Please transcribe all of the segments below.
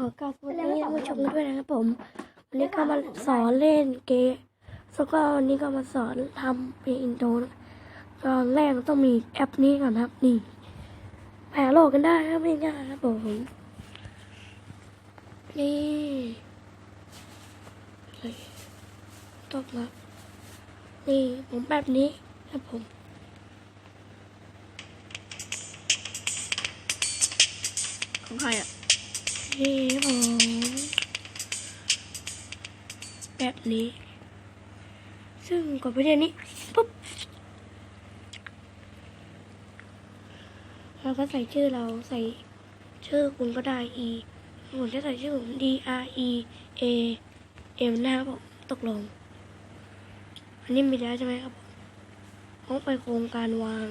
ขอกราบสวัสดีท่านผู้ชมด้วยนะครับผม วันนี้ก็มาสอนเล่นเกมแล้วก็วันนี้ก็มาสอนทำเพลงอินโทรนตอนแรกต้องมีแอปนี้ก่อนครับ นี่แผ่โลกกันได้ครับไม่ง่ายครับผมนี่เลยตบมานี่ผมแบบนี้ครับผมของใครอะ ผมแบบนี้ ซึ่งกดไปเรียนนี้ปุ๊บเราก็ใส่ชื่อเราใส่ชื่อคุณก็ได้ e ผมจะใส่ชื่อผม d r e a m นะครับผมตกลง อันนี้มีแล้วใช่ไหมครับผมต้องไปโครงการวาง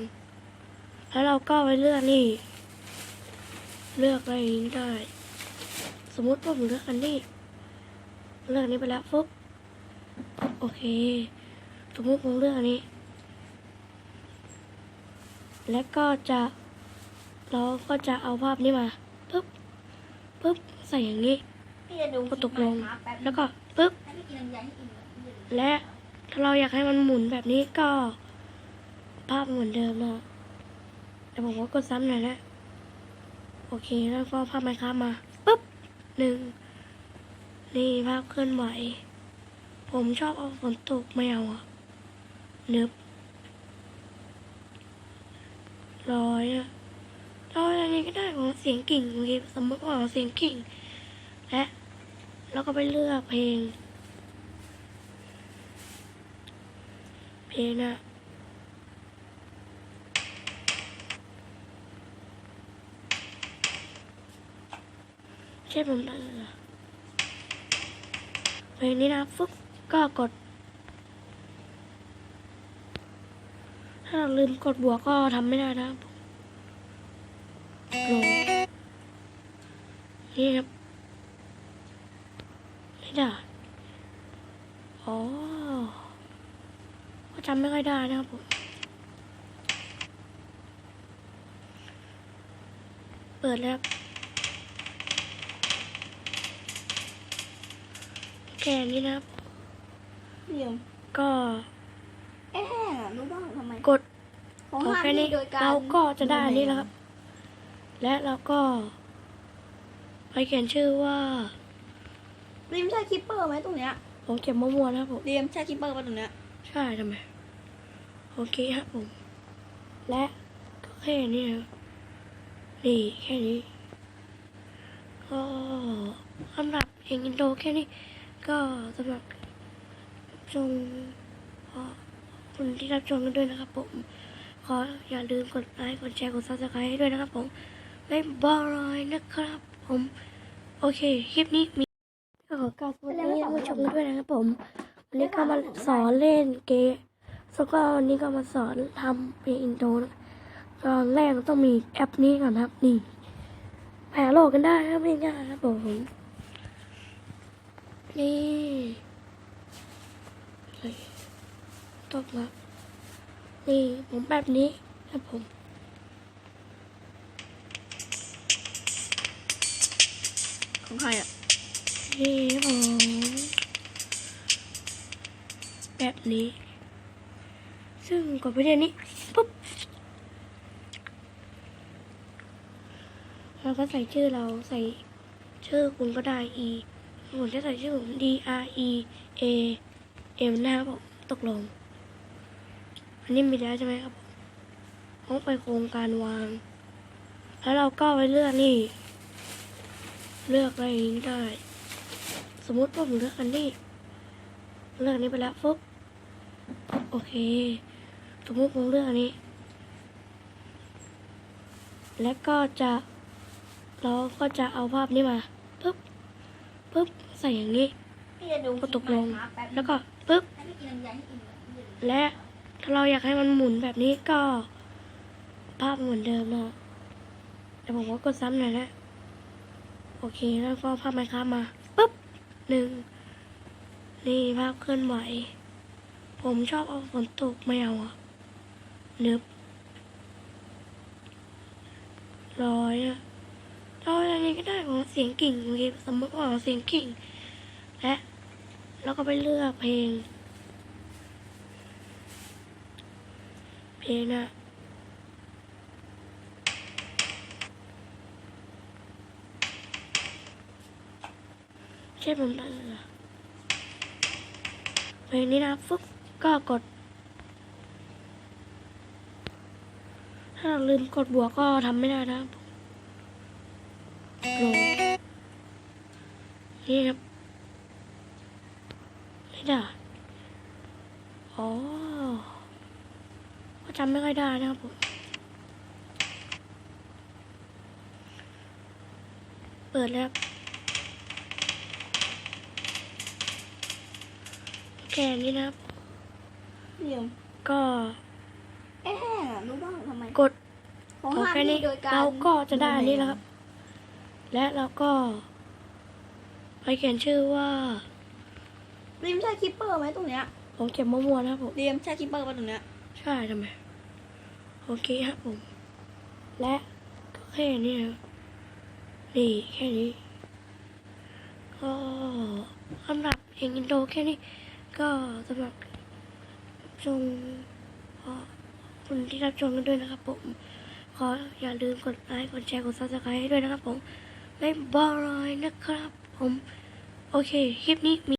แล้วเราก็ไปเลือกนี่ เลือกอะไรนี้ได้ สมมุติว่าผมเลือกอันนี้ เลือกอันนี้ไปแล้วปุ๊บโอเค สมมุติผมเลือกอันนี้ แล้วก็จะเราก็จะเอาภาพนี้มาปุ๊บปุ๊บใส่อย่างนี้พี่จะดูกดตกลง แล้วก็ปุ๊บให้พี่กินลำไยให้อิ่มก่อนและถ้าเราอยากให้มันหมุนแบบนี้ก็ ภาพเหมือนเดิมนะแต่ผมก็กดซ้ำหน่อยนะ โอเค แล้วก็ภาพไมค์ครับมาปุ๊บ หนึ่งนี่ภาพเคลื่อนไหว ผมชอบเอาฝนตกไม่เอาอะเนึบร้อยอะเราอย่างนี้ก็ได้ของเสียงกิ่งโอเคสมมติว่าของเสียงกิ่ง และเราก็ไปเลือกเพลง เพลงอะ ช่ผมตั้งเหรอเพลงนี้นะฟึ๊บก็กด ถ้าเราลืมกดบวกก็ทำไม่ได้นะครับลงนี่ครับไม่ได้อ๋อก็จำไม่ค่อยได้นะครับผมเปิดแล้วครับ แค่นี้นะครับ เดี๋ยวก็เอ๊ะรู้บ้างทำไมกดของขอห้ามแค่นี้พี่โดยการเราก็จะได้อันนี้แล้วครับ และเราก็ ไปเขียนชื่อว่าริมใช่คิปเปอร์ไหมตรงเนี้ยผมเขียนมั่วๆนะครับผมริมใช่คิปเปอร์ป่ะตรงเนี้ยใช่ทำไมโอเคครับผม และก็แค่นี้นะนี่แค่นี้ก็สำหรับเพลงอินโดแค่นี้ ก็สำหรับชมขอบคุณที่รับชมกันด้วยนะครับผม ขออย่าลืมกดไลค์ กดแชร์ กดซับสไครต์ให้ด้วยนะครับผมบ๊ายบายนะครับผม โอเค คลิปนี้มีก็ขอกราบสวัสดีท่านผู้ชมด้วยนะครับผม วันนี้ก็มาสอนเล่นเกมแล้วก็วันนี้ก็มาสอนทำเพลงอินโทรนตอนแรกต้องมีแอปนี้ก่อนครับ นี่แผ่โลกกันได้ครับไม่ง่ายครับผม นี่เลยตบมานี่ผมแบบนี้ครับผมของใครอะนี่ผมแบบนี้ ซึ่งกดไปเรียนนี้ปุ๊บเราก็ใส่ชื่อเราใส่ชื่อคุณก็ได้ e ผมจะใส่ชื่อผม d r e a m นะครับผมตกลง อันนี้มีแล้วใช่ไหมครับผมต้องไปโครงการวาง แล้วเราก็ไปเลือกนี่ เลือกอะไรนี้ได้ สมมติว่าผมเลือกอันนี้ เลือกอันนี้ไปแล้วปุ๊บโอเค สมมติผมเลือกอันนี้ แล้วก็จะเราก็จะเอาภาพนี้มา ปุ๊บปุ๊บใส่อย่างนี้พี่จะดูกดตกลงแป๊บนึแล้วก็ปุ๊บให้พี่กินลำไยให้อิ่มก่อนและถ้าเราอยากให้มันหมุนแบบนี้ก็ ภาพเหมือนเดิมนะแต่ผมก็กดซ้ำหน่อยนะโอเคแล้วก็ภาพไมค์ครับมาปุ๊บหนึ่งนี่ภาพเคลื่อนไหว ผมชอบเอาฝนตกไม่เอาอะเนึบร้อยอะ เราอะไรก็ได้ของเสียงกิ่งโอเคสมมติว่าเสียงกิ่งและเราก็ไปเลือกเพลง เพลงนะใช่ผมตั้เลยเหรอเพลงนี้นะฟึบก็กด ถ้าเราลืมกดบวกก็ทำไม่ได้นะ ลงนี่ครับ ไม่ได้ อ๋อ ก็จำไม่ค่อยได้นะครับผม เปิดแล้วครับแค่นี้นะครับ เดี๋ยว ก็เอ๊ะแห้งอะรู้บ้างทำไม กดของขอห้ามแค่นี้โดยการเราก็จะได้อันนี้แล้วครับ และเราก็ ไปเขียนชื่อว่าริมใช่คิปเปอร์ไหมตรงเนี้ยผมเก็บมะม่วงนะครับผมเรียมใช่คิปเปอร์ป่ะตรงเนี้ยใช่ทำไมโอเคครับผม และก็แค่นี้นะครับนี่แค่นี้ก็สำหรับเพลงอินโดแค่นี้ ก็สำหรับชมขอบคุณที่รับชมกันด้วยนะครับผม ขออย่าลืมกดไลค์ กดแชร์ กดซับสไครต์ให้ด้วยนะครับผม เล่นบายนะครับ ผม โอเค คลิปนี้มี